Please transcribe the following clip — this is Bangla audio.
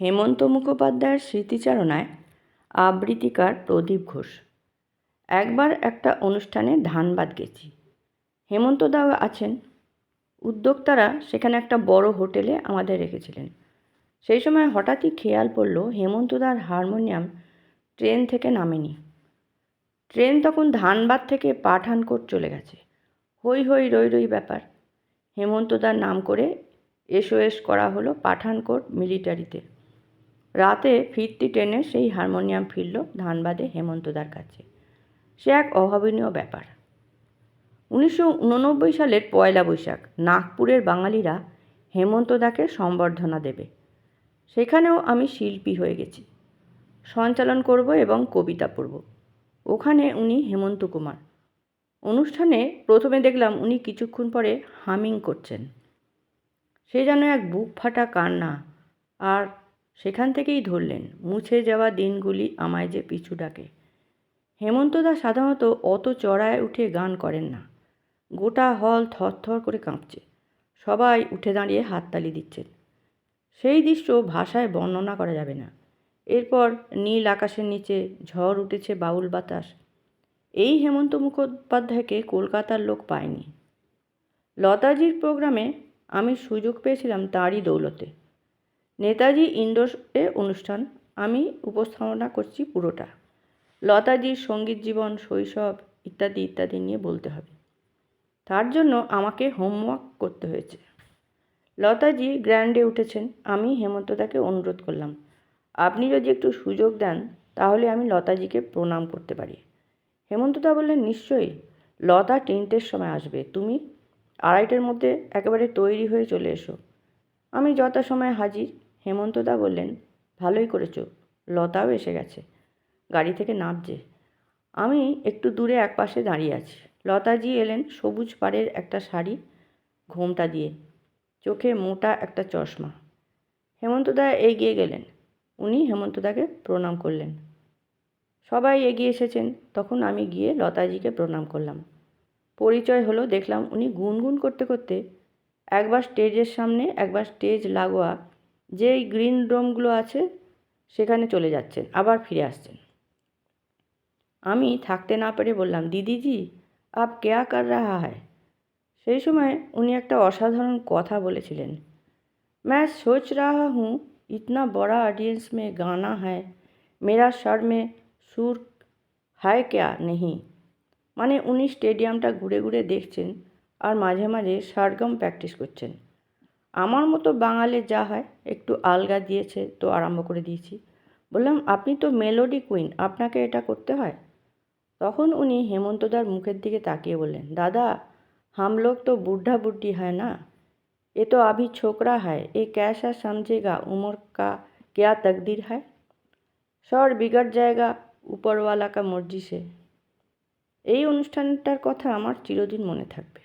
হেমন্ত মুখোপাধ্যায়ের স্মৃতিচারণায় আবৃত্তিকার প্রদীপ ঘোষ। একবার একটা অনুষ্ঠানে ধানবাদ গেছি। হেমন্তদাও আছেন। উদ্যোক্তারা সেখানে একটা বড় হোটেলে আমাদের রেখেছিলেন। সেই সময় হঠাৎই খেয়াল পড়ল হেমন্তদার হারমোনিয়াম ট্রেন থেকে নামেনি। ট্রেন তখন ধানবাদ থেকে পাঠানকোট চলে গেছে। হই হই রই রই ব্যাপার। হেমন্তদার নাম করে এসওএস করা হলো পাঠানকোট মিলিটারিতে। রাতে ফিরতি ট্রেনে সেই হারমোনিয়াম ফিরল ধানবাদে হেমন্তদার কাছে। সে এক অভাবনীয় ব্যাপার। উনিশশো উননব্বই সালের পয়লা বৈশাখ, নাগপুরের বাঙালিরা হেমন্তদাকে সম্বর্ধনা দেবে। সেখানেও আমি শিল্পী হয়ে গেছি। সঞ্চালন করব এবং কবিতা পড়ব। ওখানে উনি হেমন্ত কুমার। অনুষ্ঠানে প্রথমে দেখলাম উনি কিছুক্ষণ পরে হামিং করছেন। সে যেন এক বুক ফাটা কান্না আর সেখান থেকেই ধরলেন, মুছে যাওয়া দিনগুলি আমায় যে পিছু ডাকে। হেমন্তদা সাধারণত অত চড়ায় উঠে গান করেন না। গোটা হল থরথর করে কাঁপছে। সবাই উঠে দাঁড়িয়ে হাততালি দিচ্ছেন। সেই দৃশ্য ভাষায় বর্ণনা করা যাবে না। এরপর নীল আকাশের নিচে ঝড় উঠেছে বাউল বাতাস। এই হেমন্ত মুখোপাধ্যায়কে কলকাতার লোক পায়নি। লতাজির প্রোগ্রামে আমি সুযোগ পেয়েছিলাম তাঁরই দৌলতে। নেতাজি ইন্ডোরে অনুষ্ঠান, আমি উপস্থাপনা করছি পুরোটা। লতাজির সংগীত জীবন, শৈশব ইত্যাদি ইত্যাদি নিয়ে বলতে হবে। তার জন্য আমাকে হোমওয়ার্ক করতে হয়েছে। লতাজি গ্র্যান্ডে উঠেছেন, আমি হেমন্তদাকে অনুরোধ করলাম, আপনি যদি একটু সুযোগ দেন, তাহলে আমি লতাজিকে প্রণাম করতে পারি। হেমন্তদা বললেন, নিশ্চয়ই। লতা তিনটের সময় আসবে। তুমি আড়াইটের মধ্যে একেবারে তৈরি হয়ে চলে এসো। আমি যথাসময়ে হাজির। হেমন্তদা বললেন, ভালোই করেছ, লতাও এসে গেছে। গাড়ি থেকে নামছে। আমি একটু দূরে একপাশে দাঁড়িয়ে আছি। লতাজি এলেন সবুজ পাড়ের একটা শাড়ি, ঘোমটা দিয়ে। চোখে মোটা একটা চশমা। হেমন্তদা এগিয়ে গেলেন। উনি হেমন্তদাকে প্রণাম করলেন। সবাই এগিয়ে এসেছেন। তখন আমি গিয়ে লতাজিকে প্রণাম করলাম। পরিচয় হলো, দেখলাম উনি গুনগুন করতে করতে একবার স্টেজের সামনে, একবার স্টেজ লাগোয়া যেই গ্রিন রুমগুলো আছে সেখানে চলে যাচ্ছেন আবার ফিরে আসছেন আমি থাকতে না পেরে বললাম দিদিজি আপ কেয়া কর রাহা হ্যায় সেই সময় উনি একটা অসাধারণ কথা বলেছিলেন मैं सोच रहा हूँ इतना बड़ा ऑडियंस में गाना है मेरा स्वर में সুর হায় কেয়া নেহি মানে উনি স্টেডিয়ামটা ঘুরে ঘুরে দেখছেন আর মাঝে মাঝে সারগম প্র্যাকটিস করছেন আমার মতো বাঙালির যা হয় একটু আলগা দিয়েছে তো আরম্ভ করে দিয়েছি বললাম আপনি তো মেলোডি কুইন আপনাকে এটা করতে হয় তখন উনি হেমন্তদার মুখের দিকে তাকিয়ে বললেন দাদা हम लोग तो बूढ़ा बुढ़ी है ना ये तो अभी छोकरा है ये कैसा समझेगा उम्र का क्या तकदीर है স্বর বিগড় জায়গা উপরওয়ালা কা মর্জি সে এই অনুষ্ঠানটার কথা আমার চিরদিন মনে থাকবে